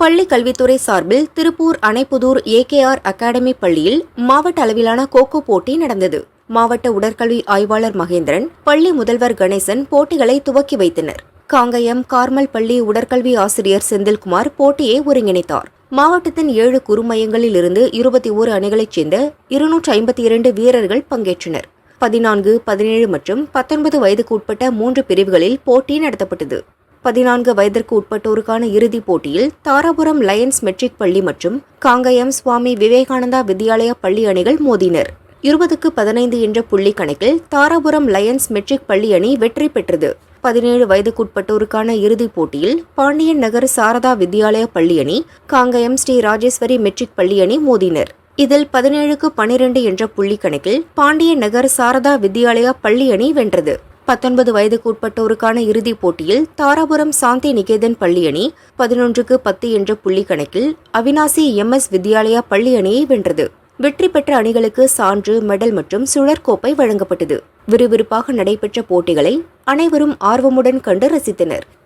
பள்ளி கல்வித்துறை சார்பில் திருப்பூர் அணைப்புதூர் ஏகேஆர் அகாடமி பள்ளியில் மாவட்ட அளவிலான கோகோ போட்டி நடந்தது. மாவட்ட உடற்கல்வி ஆய்வாளர் மகேந்திரன் பள்ளி முதல்வர் கணேசன் போட்டிகளை துவக்கி வைத்தனர். காங்கயம் கார்மல் பள்ளி உடற்கல்வி ஆசிரியர் செந்தில்குமார் போட்டியை ஒருங்கிணைத்தார். மாவட்டத்தின் ஏழு குறுமையங்களில் இருந்து இருபத்தி ஓரு அணிகளைச் சேர்ந்த இருநூற்று ஐம்பத்தி இரண்டு வீரர்கள் பங்கேற்றனர். பதினான்கு பதினேழு மற்றும் பத்தொன்பது வயதுக்கு உட்பட்ட மூன்று பிரிவுகளில் போட்டி நடத்தப்பட்டது. பதினான்கு வயதிற்கு உட்பட்டோருக்கான இறுதிப் போட்டியில் தாராபுரம் லயன்ஸ் மெட்ரிக் பள்ளி மற்றும் காங்கயம் சுவாமி விவேகானந்தா வித்யாலயா பள்ளி அணிகள் மோதினர். இருபதுக்கு பதினைந்து என்ற புள்ளி கணக்கில் தாராபுரம் லயன்ஸ் மெட்ரிக் பள்ளி அணி வெற்றி பெற்றது. பதினேழு வயதுக்குட்பட்டோருக்கான இறுதிப் போட்டியில் பாண்டியன் நகர் சாரதா வித்யாலயா பள்ளி அணி காங்கயம் ஸ்ரீ ராஜேஸ்வரி மெட்ரிக் பள்ளி அணி மோதினர். இதில் பதினேழுக்கு பனிரெண்டு என்ற புள்ளி கணக்கில் பாண்டியன் நகர் சாரதா வித்யாலயா பள்ளி அணி வென்றது. பத்தொன்பது வயதுக்கு உட்பட்டோருக்கான இறுதிப் போட்டியில் தாராபுரம் சாந்தி நிகேதன் பள்ளி அணி பதினொன்றுக்கு பத்து என்ற புள்ளி கணக்கில் அவினாசி எம்எஸ் வித்யாலயா பள்ளி அணியை வென்றது. வெற்றி பெற்ற அணிகளுக்கு சான்று மெடல் மற்றும் சுழற்கோப்பை வழங்கப்பட்டது. விறுவிறுப்பாக நடைபெற்ற போட்டிகளை அனைவரும் ஆர்வமுடன் கண்டு ரசித்தனர்.